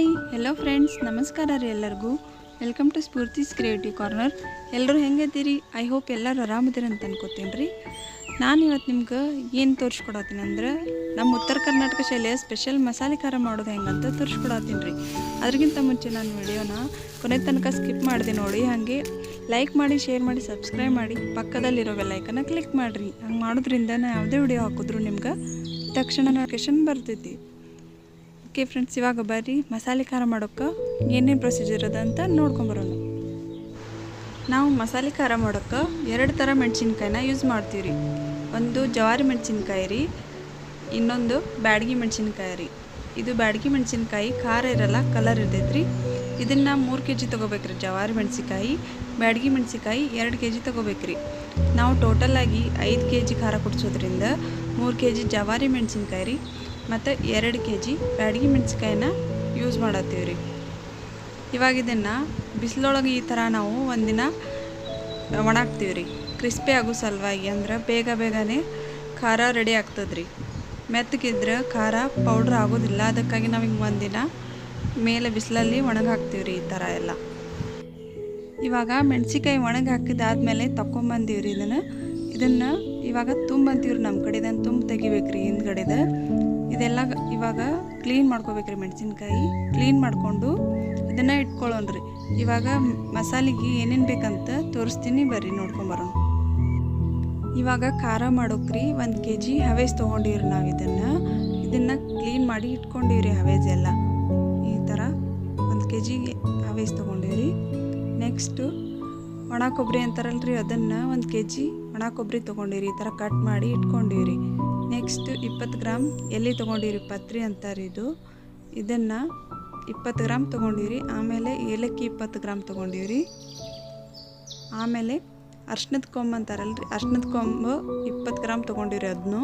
Hi hello friends ನಮಸ್ಕಾರ ರೀ ಎಲ್ಲರಿಗೂ. Welcome to Spoorthi's creative corner ಎಲ್ಲರೂ ಹೆಂಗೈತೀರಿ ಐ ಹೋಪ್ ಎಲ್ಲರೂ ಆರಾಮದಿರಿ ಅಂತ ಅನ್ಕೋತೀನಿ ರೀ. ನಾನು ಇವತ್ತು ನಿಮ್ಗೆ ಏನು ತೋರಿಸ್ಕೊಡತ್ತೀನಿ ಅಂದ್ರೆ ನಮ್ಮ ಉತ್ತರ ಕರ್ನಾಟಕ ಶೈಲಿಯ ಸ್ಪೆಷಲ್ ಮಸಾಲೆ ಖಾರ ಮಾಡೋದು ಹೆಂಗಂತ ತೋರಿಸ್ಕೊಡತ್ತೀನಿ ರೀ. ಅದ್ರಗಿಂತ ಮುಂಚೆ ನಾನು ವಿಡಿಯೋನ ಕೊನೆ ತನಕ ಸ್ಕಿಪ್ ಮಾಡಿದೆ ನೋಡಿ. ಹಾಗೆ ಲೈಕ್ ಮಾಡಿ ಶೇರ್ ಮಾಡಿ ಸಬ್ಸ್ಕ್ರೈಬ್ ಮಾಡಿ, ಪಕ್ಕದಲ್ಲಿರೋ ಬೆಲ್ಲೈಕನ್ನ ಕ್ಲಿಕ್ ಮಾಡಿರಿ. ಹಂಗೆ ಮಾಡೋದ್ರಿಂದ ನಾ ಯಾವುದೇ ವಿಡಿಯೋ ಹಾಕಿದ್ರು ನಿಮ್ಗೆ ತಕ್ಷಣ ನೋಟಿಫಿಕೇಶನ್ ಬರ್ತೈತಿ. ಓಕೆ ಫ್ರೆಂಡ್ಸ್ ಇವಾಗ ಬರ್ರಿ. ಮಸಾಲೆ ಖಾರ ಮಾಡೋಕ್ಕೆ ಏನೇನು ಪ್ರೊಸೀಜರ್ ಅದ ಅಂತ ನೋಡ್ಕೊಂಬರೋಣ ನಾವು ಮಸಾಲೆ ಖಾರ ಮಾಡೋಕ್ಕೆ ಎರಡು ಥರ ಮೆಣಸಿನ್ಕಾಯಿನ ಯೂಸ್ ಮಾಡ್ತೀವಿ ರೀ ಒಂದು ಜವಾರಿ ಮೆಣಸಿನ್ಕಾಯಿ ರೀ, ಇನ್ನೊಂದು ಬ್ಯಾಡಗಿ ಮೆಣಸಿನ್ಕಾಯಿ ರೀ. ಇದು ಬ್ಯಾಡಗಿ ಮೆಣಸಿನ್ಕಾಯಿ ಖಾರ ಇರಲ್ಲ ಕಲರ್ ಇರ್ತೈತೆ ರೀ ಇದನ್ನು ಮೂರು ಕೆ ಜಿ ತೊಗೋಬೇಕ್ರಿ ಜವಾರಿ ಮೆಣಸಿನ್ಕಾಯಿ. ಬ್ಯಾಡಗಿ ಮೆಣಸಿನ್ಕಾಯಿ ಎರಡು ಕೆ ಜಿ ತೊಗೋಬೇಕ್ರಿ. ನಾವು ಟೋಟಲಾಗಿ ಐದು ಕೆ ಜಿ ಖಾರ ಕುಡಿಸೋದ್ರಿಂದ ಮೂರು ಕೆ ಜಿ ಜವಾರಿ ಮೆಣಸಿನ್ಕಾಯಿ ರೀ. ಮತ್ತು ಎರಡು ಕೆ ಜಿ ಬ್ಯಾಡಗಿ ಯೂಸ್ ಮಾಡತ್ತೀವಿ ರೀ ಇವಾಗ ಇದನ್ನು ಬಿಸಿಲೊಳಗೆ ಈ ಥರ ನಾವು ಒಂದಿನ ಒಣಾಕ್ತೀವಿ ರೀ ಕ್ರಿಸ್ಪಿ ಆಗೋ ಸಲುವಾಗಿ ಅಂದ್ರೆ ಬೇಗ ಬೇಗನೆ ಖಾರ ರೆಡಿ ಆಗ್ತದೆ ರೀ ಮೆತ್ತಗಿದ್ರೆ ಖಾರ ಪೌಡ್ರ್ ಆಗೋದಿಲ್ಲ. ಅದಕ್ಕಾಗಿ ನಾವು ಹಿಂಗೆ ಒಂದಿನ ಮೇಲೆ ಬಿಸಿಲಲ್ಲಿ ಒಣಗಾಕ್ತೀವಿ ರೀ ಈ ಥರ ಎಲ್ಲ. ಇವಾಗ ಮೆಣಸಿಕಾಯಿ ಒಣಗಿ ಹಾಕಿದಾದ್ಮೇಲೆ ತಗೊಂಬಂದೀವಿ ರೀ ಇದನ್ನು. ಇದನ್ನು ಇವಾಗ ತುಂಬಂತೀವಿ ರೀ ನಮ್ಮ ಕಡೆ. ಇದನ್ನು ತುಂಬ ತೆಗಿಬೇಕು ರೀ ಹಿಂದ್ಗಡೆದ. ಇದೆಲ್ಲ ಇವಾಗ ಕ್ಲೀನ್ ಮಾಡ್ಕೋಬೇಕ್ರಿ ಮೆಣಸಿನ್ಕಾಯಿ. ಕ್ಲೀನ್ ಮಾಡಿಕೊಂಡು ಇದನ್ನು ಇಟ್ಕೊಳ್ಳೋಣ್ರಿ. ಇವಾಗ ಮಸಾಲೆಗೆ ಏನೇನು ಬೇಕಂತ ತೋರಿಸ್ತೀನಿ ಬರ್ರಿ ನೋಡ್ಕೊಂಬರೋಣ ಇವಾಗ ಖಾರ ಮಾಡೋಕ್ರಿ ಒಂದು ಕೆ ಜಿ ಹವೇಸ್ ತೊಗೊಂಡಿವ್ರಿ ನಾವು ಇದನ್ನು. ಇದನ್ನು ಕ್ಲೀನ್ ಮಾಡಿ ಇಟ್ಕೊಂಡಿವ್ರಿ ಹವೇಸ್ ಎಲ್ಲ. ಈ ಥರ ಒಂದು ಕೆ ಜಿಗೆ ಹವೇಸ್ ತೊಗೊಂಡಿವ್ರಿ. ನೆಕ್ಸ್ಟು ಒಣ ಕೊಬ್ಬರಿ ಅಂತಾರಲ್ರಿ ಅದನ್ನು ಒಂದು ಕೆ ಜಿ ಒಣ ಕೊಬ್ಬರಿ ತೊಗೊಂಡಿವ್ರಿ. ಈ ಥರ ಕಟ್ ಮಾಡಿ ಇಟ್ಕೊಂಡಿವ್ರಿ. ನೆಕ್ಸ್ಟ್ ಇಪ್ಪತ್ತು ಗ್ರಾಮ್ ಎಲ್ಲಿ ತೊಗೊಂಡಿರಿ ಪತ್ರಿ ಅಂತಾರೆ ಇದು. ಇದನ್ನು ಇಪ್ಪತ್ತು ಗ್ರಾಮ್ ತೊಗೊಂಡಿರಿ. ಆಮೇಲೆ ಏಲಕ್ಕಿ ಇಪ್ಪತ್ತು ಗ್ರಾಮ್ ತೊಗೊಂಡಿವ್ರಿ ಆಮೇಲೆ ಅರ್ಶಿನದ ಕೊಂಬು ರೀ ಅರ್ಶಿನದ ಕೊಂಬು ಇಪ್ಪತ್ತು ಗ್ರಾಮ್ ತೊಗೊಂಡಿರಿ ಅದನ್ನು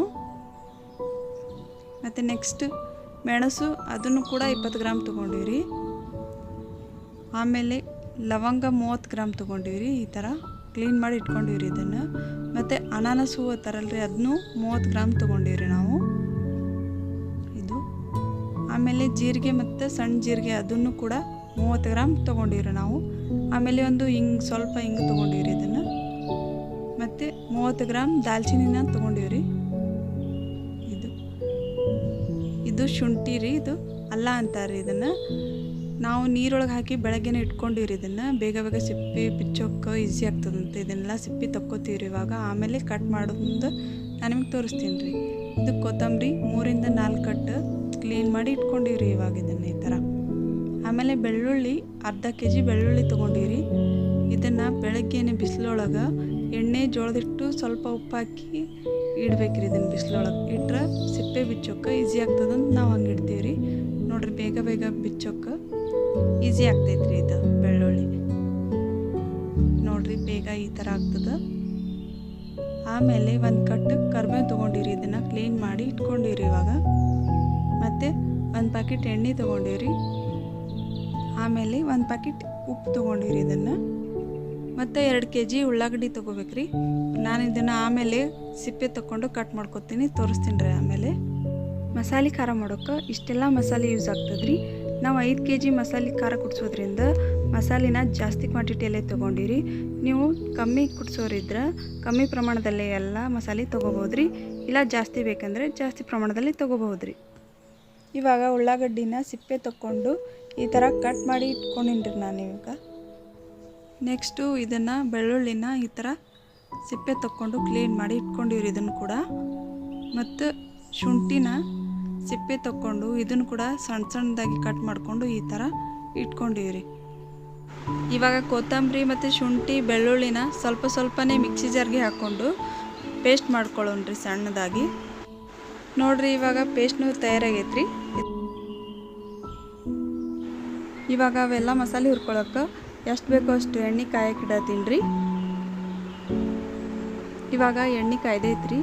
ಮತ್ತು ನೆಕ್ಸ್ಟ್ ಮೆಣಸು ಅದನ್ನು ಕೂಡ ಇಪ್ಪತ್ತು ಗ್ರಾಮ್ ತೊಗೊಂಡಿವ್ರಿ ಆಮೇಲೆ ಲವಂಗ ಮೂವತ್ತು ಗ್ರಾಮ್ ತೊಗೊಂಡಿವ್ರಿ ಈ ಥರ. ಕ್ಲೀನ್ ಮಾಡಿ ಇಟ್ಕೊಂಡಿವ್ರಿ ಇದನ್ನು. ಮತ್ತು ಅನಾನಸ್ ಹೂವು ತರಲ್ರಿ ಅದನ್ನು ಮೂವತ್ತು ಗ್ರಾಮ್ ತೊಗೊಂಡಿವ್ರಿ ನಾವು. ಇದು. ಆಮೇಲೆ ಜೀರಿಗೆ ಮತ್ತು ಸಣ್ಣ ಜೀರಿಗೆ ಅದನ್ನು ಕೂಡ ಮೂವತ್ತು ಗ್ರಾಮ್ ತೊಗೊಂಡಿವ್ರಿ ನಾವು. ಆಮೇಲೆ ಒಂದು ಹಿಂಗೆ, ಸ್ವಲ್ಪ ಹಿಂಗೆ ತೊಗೊಂಡಿವ್ರಿ ಇದನ್ನು. ಮತ್ತು ಮೂವತ್ತು ಗ್ರಾಮ್ ದಾಲ್ಚಿನಿನ ತೊಗೊಂಡಿವ್ರಿ. ಇದು. ಇದು ಶುಂಠಿ ರೀ, ಇದು ಅಲ್ಲ ಅಂತಾರೆ ಇದನ್ನು. ನಾವು ನೀರೊಳಗೆ ಹಾಕಿ ಬೆಳಗ್ಗೆನೇ ಇಟ್ಕೊಂಡಿವ್ರಿ ಇದನ್ನು. ಬೇಗ ಬೇಗ ಸಿಪ್ಪಿ ಬಿಚ್ಚೋಕೆ ಈಸಿ ಆಗ್ತದಂತೆ. ಇದನ್ನೆಲ್ಲ ಸಿಪ್ಪಿ ತಕ್ಕೋತೀವ್ರಿ ಇವಾಗ. ಆಮೇಲೆ ಕಟ್ ಮಾಡೋದು ನಾನು ನಿಮಗೆ ತೋರಿಸ್ತೀನಿ ರೀ ಇದು ಕೊತ್ತಂಬರಿ ಮೂರಿಂದ ನಾಲ್ಕು ಕಟ್ ಕ್ಲೀನ್ ಮಾಡಿ ಇಟ್ಕೊಂಡಿವ್ರಿ ಇವಾಗ ಇದನ್ನು ಈ ಥರ ಆಮೇಲೆ ಬೆಳ್ಳುಳ್ಳಿ ಅರ್ಧ ಕೆ ಜಿ ಬೆಳ್ಳುಳ್ಳಿ ತೊಗೊಂಡಿವ್ರಿ. ಇದನ್ನು ಬೆಳಗ್ಗೆನೆ ಬಿಸಿಲೊಳಗೆ ಎಣ್ಣೆ ಜೋಳದಿಟ್ಟು ಸ್ವಲ್ಪ ಉಪ್ಪು ಹಾಕಿ ಇಡ್ಬೇಕ್ರಿ ಇದನ್ನು ಬಿಸಿಲೊಳಗೆ. ಇಟ್ರೆ ಸಿಪ್ಪೆ ಬಿಚ್ಚೋಕೆ ಈಸಿ ಆಗ್ತದಂತ ನಾವು ಹಂಗೆ ಇಡ್ತೀವಿ ರೀ ನೋಡ್ರಿ ಬೇಗ ಬೇಗ ಬಿಚ್ಚೋಕೆ ಈಸಿ ಆಗ್ತೈತ್ರಿ ಇದು ಬೆಳ್ಳುಳ್ಳಿ. ನೋಡ್ರಿ ಬೇಗ ಈ ಥರ ಆಗ್ತದೆ. ಆಮೇಲೆ ಒಂದು ಕಟ್ಟು ಕರ್ಬೇವು ತೊಗೊಂಡಿರಿ ಇದನ್ನು ಕ್ಲೀನ್ ಮಾಡಿ ಇಟ್ಕೊಂಡಿರಿ ಇವಾಗ. ಮತ್ತು ಒಂದು ಪ್ಯಾಕೆಟ್ ಎಣ್ಣೆ ತೊಗೊಂಡಿರಿ. ಆಮೇಲೆ ಒಂದು ಪ್ಯಾಕೆಟ್ ಉಪ್ಪು ತೊಗೊಂಡಿರಿ ಇದನ್ನು. ಮತ್ತು ಎರಡು ಕೆ ಜಿ ಉಳ್ಳಾಗಡ್ಡಿ ತೊಗೋಬೇಕ್ರಿ. ನಾನು ಇದನ್ನು ಆಮೇಲೆ ಸಿಪ್ಪೆ ತೊಗೊಂಡು ಕಟ್ ಮಾಡ್ಕೊತೀನಿ, ತೋರಿಸ್ತೀನಿ ರೀ ಆಮೇಲೆ. ಮಸಾಲೆ ಖಾರ ಮಾಡೋಕೆ ಇಷ್ಟೆಲ್ಲ ಮಸಾಲೆ ಯೂಸ್ ಆಗ್ತದ್ರಿ. ನಾವು ಐದು ಕೆ ಜಿ ಮಸಾಲೆ ಖಾರ ಕುಟ್ಸೋದ್ರಿಂದ ಮಸಾಲಿನ ಜಾಸ್ತಿ ಕ್ವಾಂಟಿಟಿಯಲ್ಲೇ ತೊಗೊಂಡಿರಿ. ನೀವು ಕಮ್ಮಿ ಕುಡಿಸೋರಿದ್ರೆ ಕಮ್ಮಿ ಪ್ರಮಾಣದಲ್ಲೇ ಎಲ್ಲ ಮಸಾಲೆ ತೊಗೋಬೋದ್ರಿ. ಇಲ್ಲ ಜಾಸ್ತಿ ಬೇಕಂದರೆ ಜಾಸ್ತಿ ಪ್ರಮಾಣದಲ್ಲಿ ತೊಗೋಬೋದ್ರಿ. ಇವಾಗ ಉಳ್ಳಾಗಡ್ಡಿನ ಸಿಪ್ಪೆ ತಕ್ಕೊಂಡು ಈ ಥರ ಕಟ್ ಮಾಡಿ ಇಟ್ಕೊಂಡಿನ್ರಿ ನಾನು ಇವಾಗ. ನೆಕ್ಸ್ಟು ಇದನ್ನು ಬೆಳ್ಳುಳ್ಳಿನ ಈ ಥರ ಸಿಪ್ಪೆ ತಕ್ಕೊಂಡು ಕ್ಲೀನ್ ಮಾಡಿ ಇಟ್ಕೊಂಡಿವ್ರಿ ಇದನ್ನು ಕೂಡ. ಮತ್ತು ಶುಂಠಿನ ಸಿಪ್ಪೆ ತಕ್ಕೊಂಡು ಇದನ್ನು ಕೂಡ ಸಣ್ಣ ಸಣ್ಣದಾಗಿ ಕಟ್ ಮಾಡಿಕೊಂಡು ಈ ಥರ ಇಟ್ಕೊಂಡಿವ್ರಿ ಇವಾಗ ಕೊತ್ತಂಬರಿ ಮತ್ತು ಶುಂಠಿ, ಬೆಳ್ಳುಳ್ಳಿನ ಸ್ವಲ್ಪ ಸ್ವಲ್ಪನೇ ಮಿಕ್ಸಿ ಜಾರ್ಗೆ ಹಾಕ್ಕೊಂಡು ಪೇಸ್ಟ್ ಮಾಡ್ಕೊಳ್ಳೋಣ್ರಿ ಸಣ್ಣದಾಗಿ. ನೋಡ್ರಿ ಇವಾಗ ಪೇಸ್ಟ್ನು ತಯಾರಾಗೈತ್ರಿ. ಇವಾಗ ಅವೆಲ್ಲ ಮಸಾಲೆ ಹುರ್ಕೊಳಕ್ಕೆ ಎಷ್ಟು ಬೇಕೋ ಅಷ್ಟು ಎಣ್ಣೆ ಕಾಯಕ್ಕೆ ಇಡತ್ತೀನಿ ಇವಾಗ ಎಣ್ಣೆ ಕಾಯ್ದೈತ್ರಿ.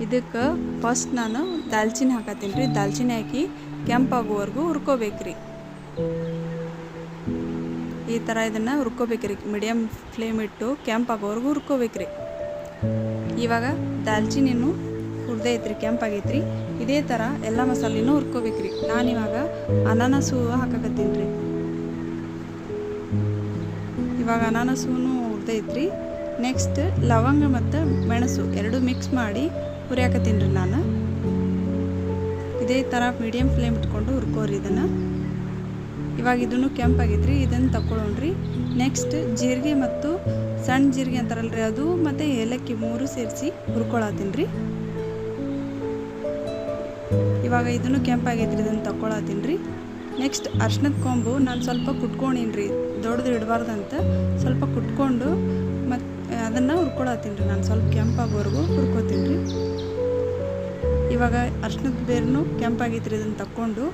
ಇದಕ್ಕೆ ಫಸ್ಟ್ ನಾನು ದಾಲ್ಚಿನ್ನಿ ಹಾಕತ್ತೀನಿ ರೀ. ದಾಲ್ಚಿನ್ನಿ ಹಾಕಿ ಕೆಂಪಾಗುವವರೆಗೂ ಹುರ್ಕೋಬೇಕ್ರಿ. ಈ ಥರ ಇದನ್ನು ಹುರ್ಕೋಬೇಕ್ರಿ. ಮೀಡಿಯಮ್ ಫ್ಲೇಮ್ ಇಟ್ಟು ಕೆಂಪಾಗೋವರೆಗೂ ಹುರ್ಕೋಬೇಕ್ರಿ. ಇವಾಗ ದಾಲ್ಚಿನ್ನಿನೂ ಹುರಿದೈತ್ರಿ ಕೆಂಪಾಗೈತ್ರಿ. ಇದೇ ಥರ ಎಲ್ಲ ಮಸಾಲೆನೂ ಹುರ್ಕೋಬೇಕ್ರಿ. ನಾನಿವಾಗ ಅನಾನಸು ಹಾಕಕತ್ತೀನಿ ರೀ. ಇವಾಗ ಅನಾನಸೂ ಹುರ್ದೈತ್ರಿ ನೆಕ್ಸ್ಟ್ ಲವಂಗ ಮತ್ತು ಮೆಣಸು ಎರಡು ಮಿಕ್ಸ್ ಮಾಡಿ ಹುರಿಯಾಕತ್ತೀನಿ ರೀ ನಾನು. ಇದೇ ಥರ ಮೀಡಿಯಮ್ ಫ್ಲೇಮ್ ಇಟ್ಕೊಂಡು ಹುರ್ಕೋರಿ ಇದನ್ನು. ಇವಾಗ ಇದನ್ನು ಕೆಂಪಾಗೈತ್ರಿ, ಇದನ್ನು ತಗೊಳ್ಳೋಣ್ರಿ ನೆಕ್ಸ್ಟ್ ಜೀರಿಗೆ ಮತ್ತು ಸಣ್ಣ ಜೀರಿಗೆ ಅಂತಾರಲ್ರಿ ಅದು, ಮತ್ತು ಏಲಕ್ಕಿ ಮೂರು ಸೇರಿಸಿ ಹುರ್ಕೊಳತ್ತೀನಿ ರೀ ಇವಾಗ ಇದನ್ನು ಕೆಂಪಾಗೈತ್ರಿ, ಇದನ್ನು ತಗೊಳತ್ತೀನಿ ರೀ ನೆಕ್ಸ್ಟ್ ಅರ್ಶಿನದ ಕೊಂಬು, ನಾನು ಸ್ವಲ್ಪ ಕುಟ್ಕೊಂಡೀನಿ ರೀ ದೊಡ್ಡದು ಇಡಬಾರ್ದಂತ. ಸ್ವಲ್ಪ ಕುಟ್ಕೊಂಡು ಅದನ್ನು ಹುರ್ಕೊಳತ್ತೀನಿ ರೀ. ನಾನು ಸ್ವಲ್ಪ ಕೆಂಪಾಗೋವರೆಗೂ ಹುರ್ಕೋತೀನಿ ರೀ. ಇವಾಗ ಅರ್ಶಿನದ ಬೇರ್ನು ಕೆಂಪಾಗೈತ್ರಿ ಇದನ್ನು ತಕ್ಕೊಂಡು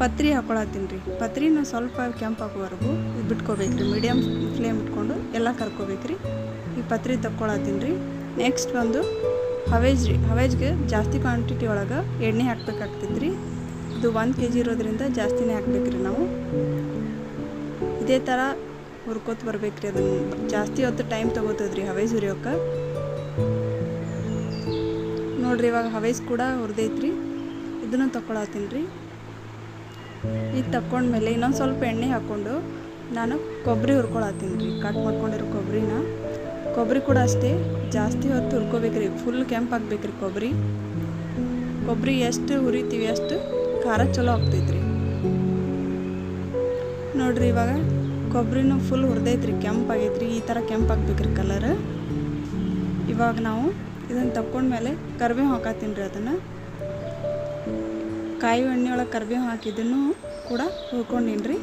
ಪತ್ರಿ ಹಾಕೊಳತ್ತೀನಿ ರೀ. ಪತ್ರಿನ ಸ್ವಲ್ಪ ಕೆಂಪಾಗೋವರೆಗೂ ಇದು ಬಿಟ್ಕೋಬೇಕು ರೀ ಮೀಡಿಯಮ್ ಫ್ಲೇಮ್ ಇಟ್ಕೊಂಡು ಎಲ್ಲ ಕರ್ಕೋಬೇಕ್ರಿ. ಈ ಪತ್ರಿ ತಕ್ಕೊಳತ್ತೀನಿ ರೀ. ನೆಕ್ಸ್ಟ್ ಒಂದು ಹವೇಜ್ ರೀ. ಹವೇಜ್ಗೆ ಜಾಸ್ತಿ ಕ್ವಾಂಟಿಟಿ ಒಳಗೆ ಎಣ್ಣೆ ಹಾಕ್ಬೇಕಾಗ್ತೈತೆ ರೀ. ಇದು ಒಂದು ಕೆ ಜಿ ಇರೋದ್ರಿಂದ ಜಾಸ್ತಿನೇ ಹಾಕ್ಬೇಕು ರೀ ನಾವು. ಇದೇ ಥರ ಹುರ್ಕೋತ ಬರ್ಬೇಕ್ರಿ ಅದನ್ನು ಜಾಸ್ತಿ ಹೊತ್ತು ಟೈಮ್ ತೊಗೋತದ್ರಿ ಹವೇಜ್ ಹುರಿಯೋಕೆ. ನೋಡ್ರಿ ಇವಾಗ ಹವೇಸ್ ಕೂಡ ಹುರಿದೈತ್ರಿ. ಇದನ್ನು ತಕೊಳತ್ತೀನಿ ರೀ. ಇದು ತಕ್ಕೊಂಡ್ಮೇಲೆ ಇನ್ನೊಂದು ಸ್ವಲ್ಪ ಎಣ್ಣೆ ಹಾಕ್ಕೊಂಡು ನಾನು ಕೊಬ್ಬರಿ ಹುರ್ಕೊಳತ್ತೀನಿ ರೀ. ಕಟ್ ಮಾಡ್ಕೊಂಡಿರೋ ಕೊಬ್ಬರಿನ ಕೊಬ್ಬರಿ ಕೂಡ ಅಷ್ಟೇ. ಜಾಸ್ತಿ ಹೊತ್ತು ಹುರ್ಕೋಬೇಕ್ರಿ. ಫುಲ್ ಕೆಂಪಾಗ್ಬೇಕ್ರಿ ಕೊಬ್ಬರಿ ಕೊಬ್ಬರಿ ಎಷ್ಟು ಹುರಿತೀವಿ ಅಷ್ಟು ಖಾರ ಚಲೋ ಆಗ್ತೈತ್ರಿ. ನೋಡ್ರಿ ಇವಾಗ ಕೊಬ್ಬರಿನೂ ಫುಲ್ ಹುರಿದೈತ್ರಿ ಕೆಂಪಾಗೈತ್ರಿ ಈ ಥರ ಕೆಂಪಾಗ್ಬೇಕ್ರಿ ಕಲರ್ ಇವಾಗ ನಾವು ಇದನ್ನು ತಕ್ಕೊಂಡ್ಮೇಲೆ ಕರ್ಬೇವು ಹಾಕತ್ತೀನಿ ರೀ ಅದನ್ನು. ಕಾಯಿ ಎಣ್ಣೆಯೊಳಗೆ ಕರ್ಬೇವು ಹಾಕಿದ್ದನ್ನು ಕೂಡ ಹುರ್ಕೊಂಡೀನಿ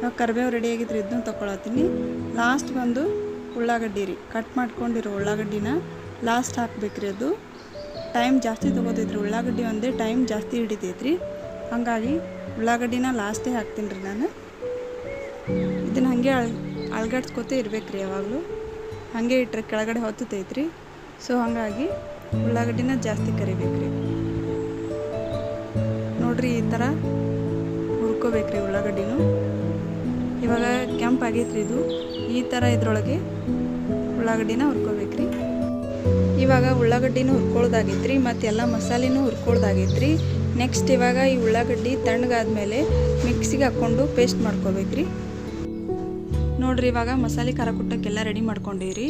ನಾವು ಕರಿಬೇವು ರೆಡಿ ಆಗಿದ್ರಿ, ಇದನ್ನು ತಗೊಳತ್ತೀನಿ ಲಾಸ್ಟ್ ಬಂದು ಉಳ್ಳಾಗಡ್ಡಿ ರೀ ಕಟ್ ಮಾಡ್ಕೊಂಡಿರೋ ಉಳ್ಳಾಗಡ್ಡಿನ ಲಾಸ್ಟ್ ಹಾಕ್ಬೇಕ್ರಿ ಅದು. ಟೈಮ್ ಜಾಸ್ತಿ ತೊಗೋತೈತ್ರಿ, ಉಳ್ಳಾಗಡ್ಡಿ ಒಂದೇ ಟೈಮ್ ಜಾಸ್ತಿ ಹಿಡಿತೈತ್ರಿ. ಹಾಗಾಗಿ ಉಳ್ಳಾಗಡ್ಡಿನ ಲಾಸ್ಟೇ ಹಾಕ್ತೀನಿ ರೀ ನಾನು. ಇದನ್ನು ಹಾಗೆ ಅಳ್, ಅಳ್ಗಾಡ್ಸ್ಕೊತೇ ರೀ ಯಾವಾಗಲೂ. ಹಾಗೆ ಇಟ್ಟರೆ ಕೆಳಗಡೆ ಹೊತ್ತೈತ್ರಿ ಸೊ ಹಾಗಾಗಿ ಉಳ್ಳಾಗಡ್ಡಿನ ಜಾಸ್ತಿ ಕರಿಬೇಕ್ರಿ. ನೋಡ್ರಿ ಈ ಥರ ಹುರ್ಕೋಬೇಕ್ರಿ ಉಳ್ಳಾಗಡ್ಡಿನೂ. ಇವಾಗ ಕೆಂಪಾಗೈತ್ರಿ ಇದು. ಈ ಥರ ಇದ್ರೊಳಗೆ ಉಳ್ಳಾಗಡ್ಡಿನ ಹುರ್ಕೋಬೇಕ್ರಿ. ಇವಾಗ ಉಳ್ಳಾಗಡ್ಡಿನೂ ಹುರ್ಕೊಳ್ದಾಗೈತ್ರಿ ಮತ್ತು ಎಲ್ಲ ಮಸಾಲೆನೂ ಹುರ್ಕೊಳ್ದಾಗೈತ್ರಿ. ನೆಕ್ಸ್ಟ್ ಇವಾಗ ಈ ಉಳ್ಳಾಗಡ್ಡಿ ತಣ್ಣಗಾದ್ಮೇಲೆ ಮಿಕ್ಸಿಗೆ ಹಾಕ್ಕೊಂಡು ಪೇಸ್ಟ್ ಮಾಡ್ಕೋಬೇಕ್ರಿ. ನೋಡ್ರಿ, ಇವಾಗ ಮಸಾಲೆ ಖಾರ ಕುಟ್ಟಕ್ಕೆಲ್ಲ ರೆಡಿ ಮಾಡ್ಕೊಂಡಿರಿ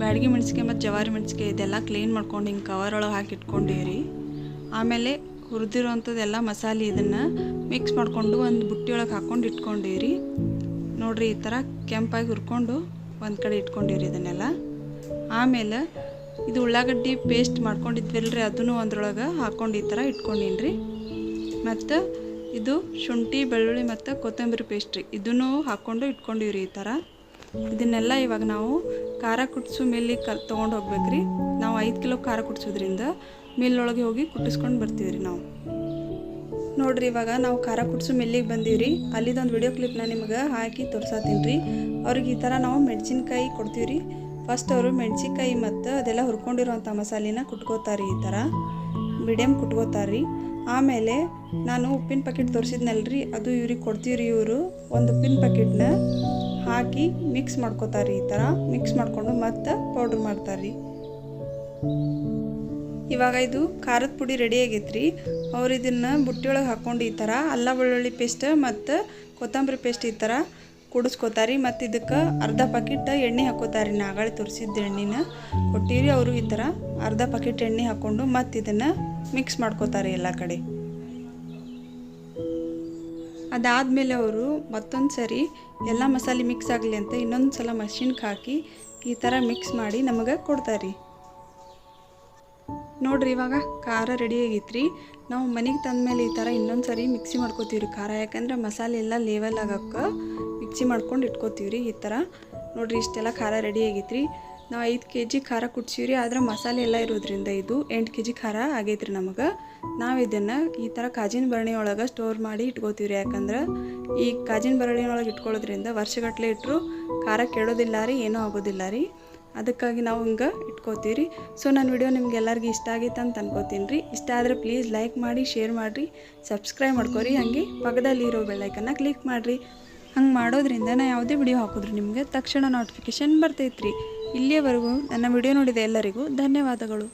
ಬ್ಯಾಡಗಿ ಮೆಣಸಿಗೆ ಮತ್ತು ಜವಾರಿ ಮೆಣಸಿಗೆ ಇದೆಲ್ಲ ಕ್ಲೀನ್ ಮಾಡ್ಕೊಂಡು ಹಿಂಗೆ ಕವರ್ ಒಳಗೆ ಹಾಕಿ ಇಟ್ಕೊಂಡೀರಿ ಆಮೇಲೆ ಹುರಿದಿರೋವಂಥದ್ದೆಲ್ಲ ಮಸಾಲೆ ಇದನ್ನು ಮಿಕ್ಸ್ ಮಾಡಿಕೊಂಡು ಒಂದು ಬುಟ್ಟಿ ಒಳಗೆ ಹಾಕ್ಕೊಂಡು ಇಟ್ಕೊಂಡೀರಿ ನೋಡ್ರಿ, ಈ ಥರ ಕೆಂಪಾಗಿ ಹುರ್ಕೊಂಡು ಒಂದು ಕಡೆ ಇಟ್ಕೊಂಡಿರಿ ಇದನ್ನೆಲ್ಲ. ಆಮೇಲೆ ಇದು ಉಳ್ಳಾಗಡ್ಡಿ ಪೇಸ್ಟ್ ಮಾಡ್ಕೊಂಡಿದ್ವಿಲ್ರಿ, ಅದನ್ನು ಒಂದ್ರೊಳಗೆ ಹಾಕ್ಕೊಂಡು ಈ ಥರ ಇಟ್ಕೊಂಡಿನ್ರಿ. ಮತ್ತು ಇದು ಶುಂಠಿ, ಬೆಳ್ಳುಳ್ಳಿ ಮತ್ತು ಕೊತ್ತಂಬರಿ ಪೇಸ್ಟ್ ರೀ ಇದನ್ನು ಹಾಕ್ಕೊಂಡು ಇಟ್ಕೊಂಡಿವ್ರಿ ಈ ಥರ. ಇದನ್ನೆಲ್ಲ ಇವಾಗ ನಾವು ಖಾರ ಕುಟ್ಸು ಮಿಲ್ಲಿಗೆ ಕ ತೊಗೊಂಡು ಹೋಗ್ಬೇಕ್ರಿ. ನಾವು ಐದು ಕಿಲೋ ಖಾರ ಕುಟ್ಸೋದ್ರಿಂದ ಮಿಲ್ ಒಳಗೆ ಹೋಗಿ ಕುಟ್ಟಿಸ್ಕೊಂಡು ಬರ್ತೀವಿ ರೀ ನಾವು. ನೋಡ್ರಿ ಇವಾಗ ನಾವು ಖಾರ ಕುಟ್ಸು ಮಿಲ್ಲಿಗೆ ಬಂದೀವಿ ಅಲ್ಲಿದೊಂದು ವಿಡಿಯೋ ಕ್ಲಿಪ್ನ ನಿಮ್ಗೆ ಹಾಕಿ ತೋರ್ಸತ್ತೀನಿ ರೀ ಅವ್ರಿಗೆ ಈ ಥರ ನಾವು ಮೆಣಸಿನ್ಕಾಯಿ ಕೊಡ್ತೀವಿ ರೀ ಫಸ್ಟ್ ಅವರು ಮೆಣಸಿನ್ಕಾಯಿ ಮತ್ತು ಅದೆಲ್ಲ ಹುರ್ಕೊಂಡಿರೋಂಥ ಮಸಾಲೆನ ಕುಟ್ಕೋತಾರೆ ಈ ಥರ. ಮೀಡಿಯಮ್ ಕುಟ್ಕೋತಾರೆ. ಆಮೇಲೆ ನಾನು ಉಪ್ಪಿನ ಪ್ಯಾಕೆಟ್ ತೋರಿಸಿದ್ನಲ್ರಿ, ಅದು ಇವ್ರಿಗೆ ಕೊಡ್ತೀವ್ರಿ ಇವರು. ಒಂದು ಉಪ್ಪಿನ ಪ್ಯಾಕೆಟ್ನ ಹಾಕಿ ಮಿಕ್ಸ್ ಮಾಡ್ಕೋತಾರೆ ಈ ಥರ ಮಿಕ್ಸ್ ಮಾಡಿಕೊಂಡು ಮತ್ತೆ ಪೌಡ್ರ್ ಮಾಡ್ತಾರೆ ಇವಾಗ ಇದು ಖಾರದ ಪುಡಿ ರೆಡಿ ಆಗೈತ್ರಿ. ಅವ್ರು ಇದನ್ನು ಬುಟ್ಟಿ ಒಳಗೆ ಹಾಕ್ಕೊಂಡು ಈ ಥರ ಅಲ್ಲ, ಬೆಳ್ಳುಳ್ಳಿ ಪೇಸ್ಟ್ ಮತ್ತು ಕೊತ್ತಂಬರಿ ಪೇಸ್ಟ್ ಈ ಥರ ಕುಡಿಸ್ಕೋತಾರೆ ಮತ್ತು ಇದಕ್ಕೆ ಅರ್ಧ ಪಾಕಿಟ್ ಎಣ್ಣೆ ಹಾಕೋತಾರೆ ನಾಗಾಳಿ ತುರಿಸಿದ್ದ ಎಣ್ಣೆನ. ಕೊಟ್ಟಿರಿ ಅವರು ಈ ಥರ ಅರ್ಧ ಪಾಕಿಟ್ ಎಣ್ಣೆ ಹಾಕ್ಕೊಂಡು ಮತ್ತು ಇದನ್ನು ಮಿಕ್ಸ್ ಮಾಡ್ಕೋತಾರೆ ಎಲ್ಲ ಕಡೆ. ಅದಾದಮೇಲೆ ಅವರು ಮತ್ತೊಂದು ಸರಿ ಎಲ್ಲ ಮಸಾಲೆ ಮಿಕ್ಸ್ ಆಗಲಿ ಅಂತ ಇನ್ನೊಂದು ಸಲ ಮಷಿನ್ಗೆ ಹಾಕಿ ಈ ಥರ ಮಿಕ್ಸ್ ಮಾಡಿ ನಮಗೆ ಕೊಡ್ತಾರೆ. ನೋಡ್ರಿ ಇವಾಗ ಖಾರ ರೆಡಿ ಆಗೈತ್ರಿ. ನಾವು ಮನೆಗೆ ತಂದಮೇಲೆ ಈ ಥರ ಇನ್ನೊಂದು ಸರಿ ಮಿಕ್ಸಿ ಮಾಡ್ಕೋತೀವಿ ಖಾರ. ಯಾಕಂದ್ರೆ ಮಸಾಲೆ ಎಲ್ಲ ಲೇವಲ್ ಆಗಕ್ಕೆ ಮಿಕ್ಸಿ ಮಾಡ್ಕೊಂಡು ಇಟ್ಕೋತೀವಿ ರೀ ಈ ಥರ. ನೋಡಿರಿ ಇಷ್ಟೆಲ್ಲ ಖಾರ ರೆಡಿ ಆಗೈತ್ರಿ. ನಾವು ಐದು ಕೆ ಜಿ ಖಾರ ಕುಡ್ಸೀವಿ ರೀ ಆದ್ರೆ ಮಸಾಲೆ ಎಲ್ಲ ಇರೋದ್ರಿಂದ ಇದು ಎಂಟು ಕೆ ಜಿ ಖಾರ ಆಗೈತ್ರಿ ನಮಗೆ. ನಾವು ಇದನ್ನು ಈ ಥರ ಕಾಜಿನ ಬರಣಿ ಒಳಗೆ ಸ್ಟೋರ್ ಮಾಡಿ ಇಟ್ಕೋತೀವಿ ರೀ ಯಾಕಂದ್ರೆ ಈ ಕಾಜಿನ ಬರಣಿಯೊಳಗೆ ಇಟ್ಕೊಳ್ಳೋದ್ರಿಂದ ವರ್ಷಗಟ್ಟಲೆ ಇಟ್ಟರು ಖಾರ ಕೆಡೋದಿಲ್ಲ ರೀ, ಏನೂ ಆಗೋದಿಲ್ಲ ರೀ. ಅದಕ್ಕಾಗಿ ನಾವು ಹಿಂಗೆ ಇಟ್ಕೋತೀವಿ ರೀ ಸೊ ನನ್ನ ವಿಡಿಯೋ ನಿಮ್ಗೆ ಎಲ್ಲರಿಗೂ ಇಷ್ಟ ಆಗೈತೆ ಅಂತ ಅನ್ಕೋತೀನಿ ರೀ ಇಷ್ಟ ಆದರೆ ಪ್ಲೀಸ್ ಲೈಕ್ ಮಾಡಿ ಶೇರ್ ಮಾಡಿರಿ ಸಬ್ಸ್ಕ್ರೈಬ್ ಮಾಡ್ಕೊರಿ. ಹಾಗೆ ಪಕ್ಕದಲ್ಲಿ ಇರೋ ಕ್ಲಿಕ್ ಮಾಡಿರಿ. ಹಂಗೆ ಮಾಡೋದ್ರಿಂದ ನಾ ಯಾವುದೇ ವಿಡಿಯೋ ಹಾಕಿದ್ರು ನಿಮಗೆ ತಕ್ಷಣ ನೋಟಿಫಿಕೇಷನ್ ಬರ್ತೈತ್ರಿ. ಇಲ್ಲಿಯವರೆಗೂ ನನ್ನ ವಿಡಿಯೋ ನೋಡಿದ ಎಲ್ಲರಿಗೂ ಧನ್ಯವಾದಗಳು.